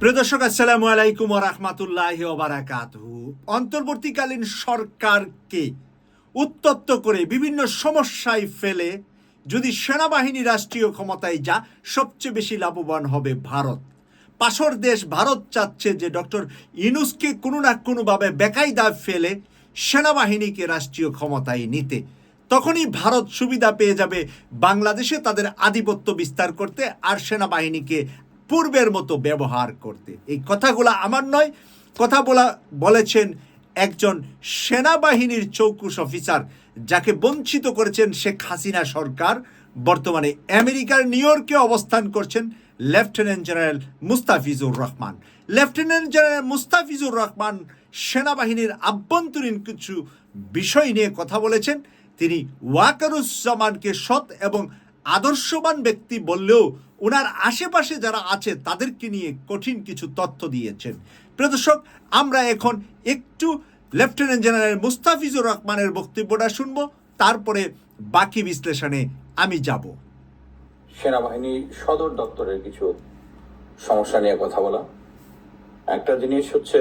প্রিয় দর্শক, আসসালামু আলাইকুম রহমাতুল্লাহ ওবারাকাতহু অন্তর্বর্তীকালীন সরকারকে উত্তপ্ত করে বিভিন্ন সমস্যায় ফেলে যদি সেনাবাহিনী রাষ্ট্রীয় ক্ষমতায় যা, সবচেয়ে বেশি লাভবান হবে ভারত। পাশর দেশ ভারত চাচ্ছে যে ডক্টর ইনুসকে কোনো না কোনোভাবে বেকায়দা ফেলে সেনাবাহিনীকে রাষ্ট্রীয় ক্ষমতায় নিতে। তখনই ভারত সুবিধা পেয়ে যাবে বাংলাদেশে তাদের আধিপত্য বিস্তার করতে আর সেনাবাহিনীকে পূর্বের মতো ব্যবহার করতে। এই কথাগুলো আমার নয়। কথা বলা, বলেছেন একজন সেনাবাহিনীর চৌকুশ অফিসার, যাকে বঞ্চিত করেছেন শেখ হাসিনা সরকার। বর্তমানে আমেরিকার নিউ ইয়র্কে অবস্থান করছেন lieutenant general Mustafizur Rahman. Lieutenant general Mustafizur Rahman সেনাবাহিনীর আভ্যন্তরীণ কিছু বিষয় নিয়ে কথা বলেছেন। তিনি ওয়াকারুজ্জামানকে সৎ এবং আদর্শবান ব্যক্তি বললেও ওনার আশেপাশে যারা আছে, তাদেরকে নিয়ে কঠিন কিছু তথ্য দিয়েছেন। প্রদর্শক আমরা এখন একটু লেফটেন্যান্ট জেনারেল মুস্তাফিজুর রহমানের বক্তব্যটা শুনব, তারপরে বাকি বিশ্লেষণে আমি যাব। সেনাবাহিনী সদর দপ্তরের কিছু সমস্যা নিয়ে কথা বলা। একটা জিনিস হচ্ছে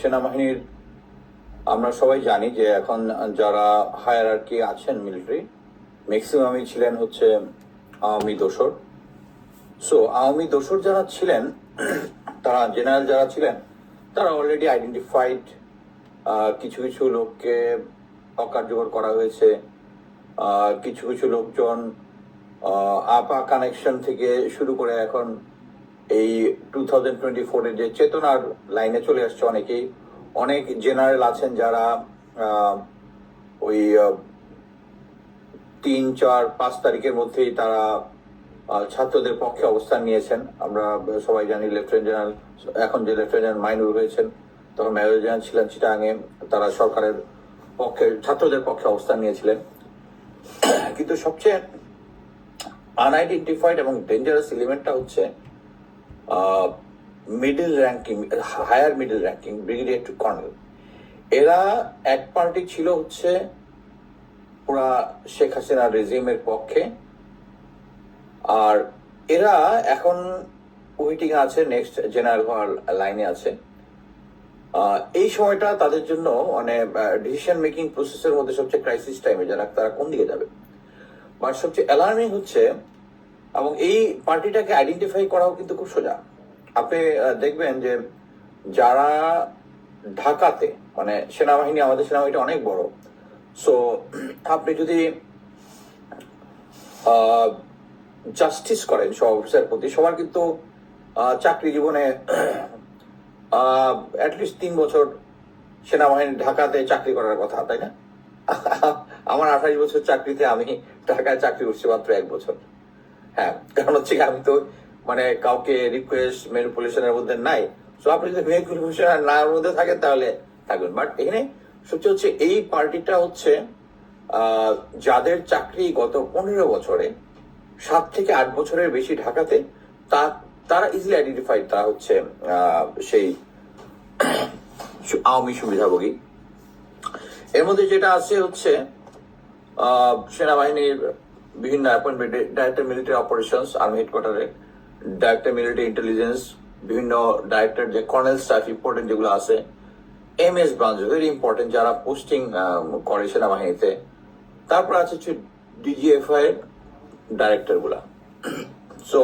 সেনাবাহিনীর, আমরা সবাই জানি যে এখন যারা হায়ার আছেন মিলিটারি ম্যাক্সিমামই ছিলেন হচ্ছে আওয়ামী দোসর সো আওয়ামী দোসর যারা ছিলেন, তারা জেনারেল যারা ছিলেন, তারা অলরেডি আইডেন্টিফাইড কিছু কিছু লোককে অকার্যকর করা হয়েছে। কিছু কিছু লোকজন আপা কানেকশন থেকে শুরু করে এখন এই টু থাউজেন্ড টোয়েন্টি ফোরের যে চেতনার লাইনে চলে আসছে অনেকেই। অনেক জেনারেল আছেন যারা ওই তিন, চার, পাঁচ তারিখের মধ্যেই তারা ছাত্রদের পক্ষে অবস্থান নিয়েছেন। আমরা সবাই জানি লেফটেন্যান্ট জেনারেল, এখন যে লেফটেন্যান্ট জেনারেল মাইনুর হয়েছেন তখন মেজর জেনারেল ছিলেন চিটাঙে তারা সরকারের পক্ষে, ছাত্রদের পক্ষে অবস্থান নিয়েছিলেন। কিন্তু সবচেয়ে আনআইডেন্টিফাইড এবং ডেঞ্জারাস এলিমেন্টটা হচ্ছে middle ranking higher middle ranking brigadier to colonel এরা এক পার্টি ছিল হচ্ছে পুরা শেখ হাসিনা রেজিমের পক্ষে। আর এরা এখন ওয়েটিং আছে নেক্সট জেনারেল হওয়ার লাইনে আছে। এই সময়টা তাদের জন্য মানে ডিসিশন মেকিং প্রসেসের মধ্যে সবচেয়ে ক্রাইসিস টাইমে যারা তারা কোন দিকে যাবে। বাট সবচেয়ে অ্যালার্মিং হচ্ছে, এবং এই পার্টিটাকে আইডেন্টিফাই করাও কিন্তু খুব সোজা। আপনি দেখবেন যে যারা ঢাকাতে মানে সেনাবাহিনী, আমাদের সেনাবাহিনী অনেক বড়। সো আপনি যদি জাস্টিস করেন সব অফিসার প্রতি। সবার কিন্তু চাকরি জীবনে অ্যাটলিস্ট তিন বছর সেনাবাহিনী ঢাকাতে চাকরি করার কথা, তাই না? আমার আঠাশ বছর চাকরিতে আমি ঢাকায় চাকরি করছি মাত্র এক বছর। হ্যাঁ কারণ হচ্ছে আমি তো মানে কাউকে রিকোয়েস্ট ম্যানিপুলেশনের মধ্যে নাই। সো আপনি যদি ম্যানিপুলেশন না মধ্যে থাকেন, তাহলে থাকবেন বাট এখানে সবচেয়ে হচ্ছে, এই পার্টিটা হচ্ছে যাদের চাকরি গত পনেরো বছরে সাত থেকে আট বছরের বেশি ঢাকাতে তা, তারা ইজিলি আইডেন্টিফাইড তারা হচ্ছে সেই আওয়ামী সুবিধাভোগী। এর মধ্যে যেটা আছে হচ্ছে সেনাবাহিনীর বিভিন্ন appointment director military operations army হেডকোয়ার্টারে director military intelligence বিভিন্ন ডাইরেক্টর যে কর্নেল স্টাফ ইম্পর্টেন্ট যেগুলো আছে M S branch very important যারা পোস্টিং করে সেনাবাহিনীতে। তারপর আছে হচ্ছে ডিজিএফআই এর ডাইরেক্টরগুলা। সো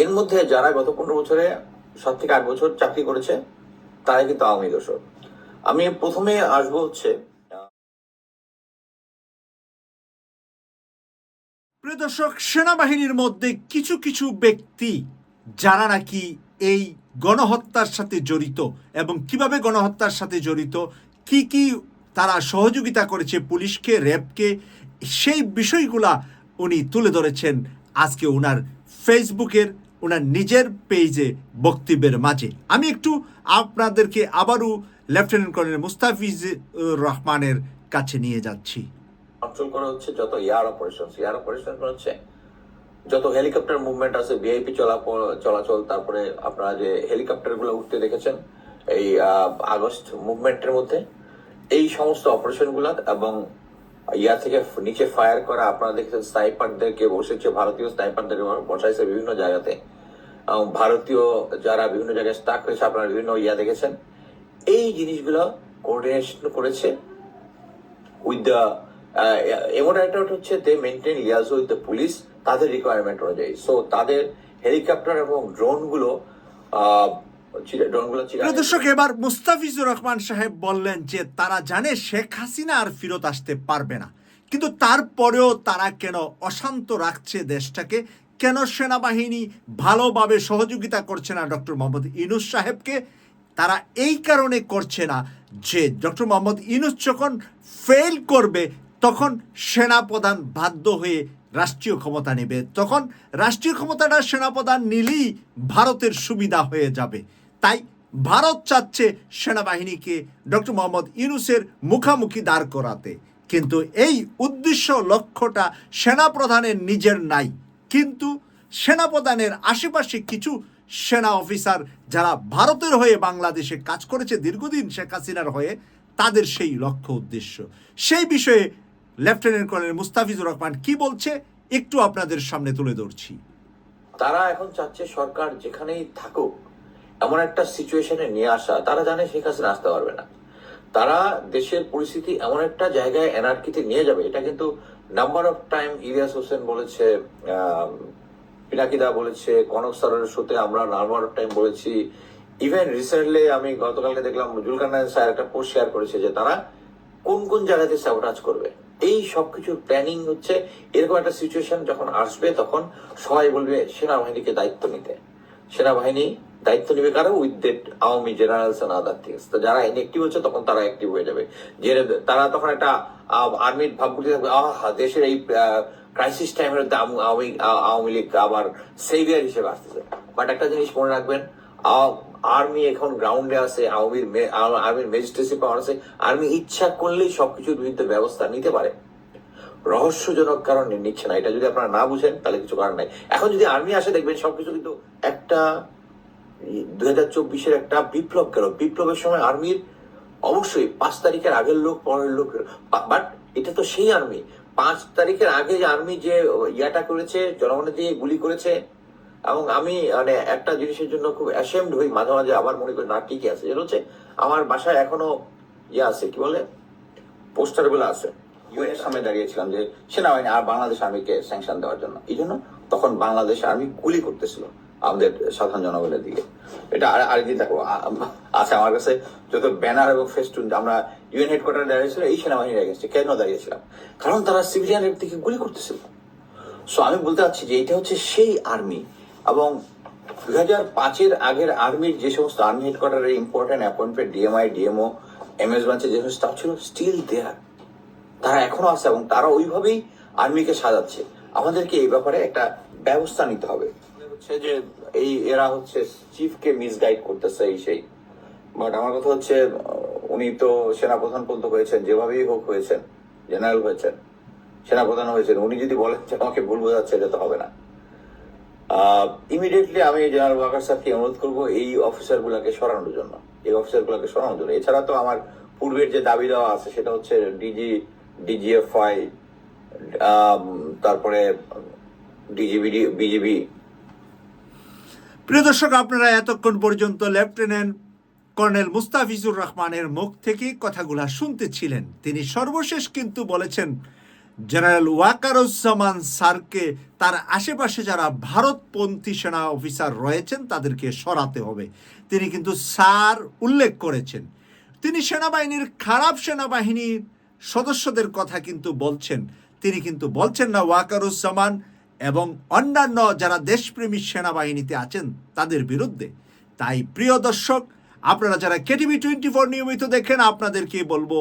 এর মধ্যে যারা গত পনেরো বছরে সাত থেকে আট বছর চাকরি করেছে তারা কিন্তু আওয়ামী দোষর আমি প্রথমে আসব হচ্ছে, প্রিয় দর্শক, সেনাবাহিনীর মধ্যে কিছু কিছু ব্যক্তি যারা নাকি এই গণহত্যার সাথে জড়িত এবং কীভাবে গণহত্যার সাথে জড়িত, কি কি তারা সহযোগিতা করেছে পুলিশকে, র্যাবকে সেই বিষয়গুলা উনি তুলে ধরেছেন আজকে ওনার ফেসবুকের ওনার নিজের পেজে বক্তব্যের মাঝে। আমি একটু আপনাদেরকে আবারও লেফটেন্যান্ট কর্নেল মুস্তাফিজ রহমানের কাছে নিয়ে যাচ্ছি। কন্ট্রোল করা হচ্ছে যত এয়ার অপারেশন এয়ার অপারেশন হচ্ছে। যত হেলিকপ্টার মুভমেন্ট আছে ভিআইপি চলাচল, তারপরে আপনারা যে হেলিকপ্টারগুলো উঠতে দেখেছেন, এই আগস্ট মুভমেন্টের মধ্যে, এই সমস্ত অপারেশনগুলা এবং ইয়া থেকে নিচে ফায়ার করা, আপনারা দেখেছেন স্নাইপারদেরকে বসেছে, ভারতীয় স্নাইপারদের বসাইছে বিভিন্ন জায়গাতে। ভারতীয় যারা বিভিন্ন জায়গায় স্টাক হয়েছে আপনারা বিভিন্ন ইয়া দেখেছেন। এই জিনিসগুলো কোঅর্ডিনেশন করেছে উইথ দ্য এমন একটা হচ্ছে they maintain liaison with the police তাদের রিকোয়ারমেন্ট অনুযায়ী। সো তাদের হেলিকপ্টার এবং ড্রোনগুলো দর্শক, এবার মুস্তাফিজুর রহমান সাহেব বললেন যে, তারা জানে শেখ হাসিনা আর ফেরত আসতে পারবে না। কিন্তু তারপরেও তারা কেন অশান্ত রাখছে দেশটাকে? কেন সেনাবাহিনী ভালোভাবে সহযোগিতা করছে না ডক্টর মোহাম্মদ ইনুস সাহেবকে? তারা এই কারণে করছে না যে, ডক্টর মোহাম্মদ ইনুস যখন ফেল করবে, তখন সেনাপ্রধান বাধ্য হয়ে রাষ্ট্রীয় ক্ষমতা নেবে। তখন রাষ্ট্রীয় ক্ষমতাটা সেনাপ্রধান নিলেই ভারতের সুবিধা হয়ে যাবে। তাই ভারত চাচ্ছে সেনাবাহিনীকে ডক্টর মোহাম্মদ ইউনুসের মুখামুখি দাঁড় করাতে। কিন্তু এই উদ্দেশ্য লক্ষ্যটা সেনাপ্রধানের নিজের নাই। কিন্তু সেনাপ্রধানের আশেপাশে কিছু সেনা অফিসার যারা ভারতের হয়ে বাংলাদেশে কাজ করেছে দীর্ঘদিন শেখ হাসিনার হয়ে, তাদের সেই লক্ষ্য উদ্দেশ্য। সেই বিষয়ে লেফটেন্যান্ট কর্নেল মুস্তাফিজুর রহমান কি বলছে, একটু আপনাদের সামনে তুলে ধরছি। তারা এখন চাচ্ছে সরকার যেখানেই থাকুক এমন একটা সিচুয়েশনে নিয়ে আসা, তারা জানে শেখ হাসিনা আসতে পারবে না। তারা দেশের পরিস্থিতি এমন একটা জায়গায় এনআরকিতে নিয়ে যাবে, এটা কিন্তু number of time Elias Hossain বলেছে পিনাকিদা বলেছে, কনক সরের শোতে আমরা নাম্বার অফ টাইম বলেছি। ইভেন রিসেন্টলি আমি গতকালকে দেখলাম জুলকার স্যার একটা পোস্ট শেয়ার করেছে যে তারা কোন কোন জায়গাতে স্যাবোটাজ করবে। এই সবকিছুর প্ল্যানিং হচ্ছে, এরকম একটা সিচুয়েশন যখন আসবে তখন সবাই বলবে সেনাবাহিনীকে দায়িত্ব নিতে। সেনাবাহিনী দায়িত্ব নেবে কারও? With that Awami generals and other things তো যারা ইনএক্টিভ হচ্ছে, তখন তারা অ্যাক্টিভ হয়ে যাবে। যে তারা তখন একটা আর্মির ভাবগুলি থাকবে। আহ দেশের এই ক্রাইসিস টাইমের আওয়ামী আওয়ামী লীগ আবার সেভিয়ার হিসেবে আসতেছে। বাট একটা জিনিস মনে রাখবেন আর্মি এখন গ্রাউন্ডে আছে, আওয়ামীর আর্মির ম্যাজিস্ট্রেসি পাওয়ার আছে। আর্মি ইচ্ছা করলেই সবকিছুর বিরুদ্ধে ব্যবস্থা নিতে পারে। রহস্যজনক কারণে নিচ্ছে না। এটা যদি আপনারা না বুঝেন, তাহলে কিছু কারণ নাই। এখন যদি আর্মি আসে, দেখবেন সবকিছু কিন্তু একটা দুই হাজার চব্বিশের একটা বিপ্লব গেল। বিপ্লবের সময় আর্মির অবশ্যই পাঁচ তারিখের আগের লোক, পরের লোক বাট এটা তো সেই আর্মি। পাঁচ তারিখের আগে যে আর্মি যে ইয়াটা করেছে, জনগণের দিয়ে গুলি করেছে, এবং আমি মানে একটা জিনিসের জন্য খুব অ্যাসেমড হই, মাঝে মাঝে আবার মনে করি, না, ঠিকই আছে। যেটা হচ্ছে, আমার বাসায় এখনও ইয়ে আছে, কি বলে? পোস্টারগুলো আছে। ইউএন এর সামনে দাঁড়িয়েছিলাম যে, সেনাবাহিনী আর বাংলাদেশ আর্মিকে স্যাংশন দেওয়ার জন্য। এই জন্য তখন বাংলাদেশ আর্মি গুলি করতেছিল। আমাদের সাধারণ জনগণের দিকে। এটা আর আরেকদিন দেখো আছে আমার কাছে যত ব্যানার এবং ফেস্টুন, আমরা ইউএন হেডকোয়ার্টারে দাঁড়িয়েছিল, এই সেনাবাহিনীর এগেনস্টে কেন দাঁড়িয়েছিলাম? কারণ তারা সিভিলিয়ানের দিকে গুলি করতেছিল। সো আমি বলতে চাচ্ছি যে এটা হচ্ছে সেই আর্মি এবং দুই হাজার পাঁচের আগের আর্মির যে সমস্ত army হেডকোয়ার্টারের important appointment DMI DMO MS ব্রাঞ্চে যে সমস্ত স্টাফ ছিল স্টিল দেয়ার তারা এখনও আছে এবং তারা ওইভাবেই আর্মিকে সাজাচ্ছে। আমাদেরকে এই ব্যাপারে একটা ব্যবস্থা নিতে হবে। হচ্ছে যে এই এরা হচ্ছে চিফকে মিসগাইড করতেছে এই সেই। বাট আমার কথা হচ্ছে, উনি তো সেনাপ্রধান পর্যন্ত হয়েছেন, যেভাবেই হোক হয়েছেন জেনারেল হয়েছেন, সেনাপ্রধান হয়েছেন, উনি যদি বলেন যে আমাকে ভুল বোঝাচ্ছে, এটা তো হবে না। ইমিডিয়েটলি আমি জেনারেল ওয়াকার স্যারকে অনুরোধ করব এই অফিসার গুলাকে সরানোর জন্য। এই অফিসার গুলাকে সরানোর জন্য। এছাড়া তো আমার পূর্বের যে দাবি দেওয়া আছে, সেটা হচ্ছে ডিজি ডিজিএফআই তারপরে ডিজিবি বিজিবি প্রিয় দর্শক, আপনারা এতক্ষণ পর্যন্ত লেফটেন্যান্ট কর্নেল মুস্তাফিজুর রহমানের মুখ থেকে কথাগুলা শুনতেছিলেন। তিনি সর্বশেষ কিন্তু বলেছেন, জেনারেল ওয়াকারুজ্জামান স্যারকে তার আশেপাশে যারা ভারতপন্থী সেনা অফিসার রয়েছেন, তাদেরকে সরাতে হবে। তিনি কিন্তু স্যার উল্লেখ করেছেন। তিনি সেনাবাহিনীর খারাপ সেনাবাহিনীর সদস্যদের কথা কিন্তু বলছেন। তিনি কিন্তু বলছেন না, ওয়াকারুজ্জামান এবং অন্যান্য যারা দেশপ্রেমী সেনাবাহিনীতে আছেন তাদের বিরুদ্ধে। তাই প্রিয় দর্শক, আপনারা যারা কেটিভি টোয়েন্টি ফোর নিয়মিত দেখেন, আপনাদেরকে বলব,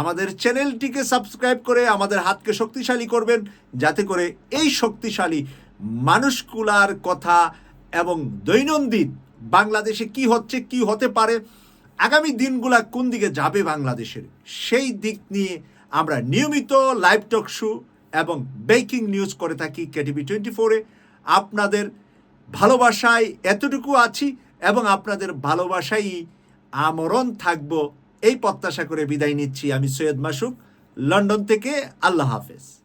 আমাদের চ্যানেলটিকে সাবস্ক্রাইব করে আমাদের হাতকে শক্তিশালী করবেন, যাতে করে এই শক্তিশালী মানুষগুলার কথা এবং দৈনন্দিন বাংলাদেশে কি হচ্ছে, কি হতে পারে, আগামী দিনগুলা কোন দিকে যাবে বাংলাদেশের, সেই দিক নিয়ে আমরা নিয়মিত লাইভ টক শো এবং বেকিং নিউজ করে থাকি কেটিভি টোয়েন্টি ফোরে আপনাদের ভালোবাসায় এতটুকু আছি এবং আপনাদের ভালোবাসাই আমরণ থাকব। এই প্রত্যাশা করে বিদায় নিচ্ছি। আমি সৈয়দ মাসুক, লন্ডন থেকে। আল্লাহ হাফেজ।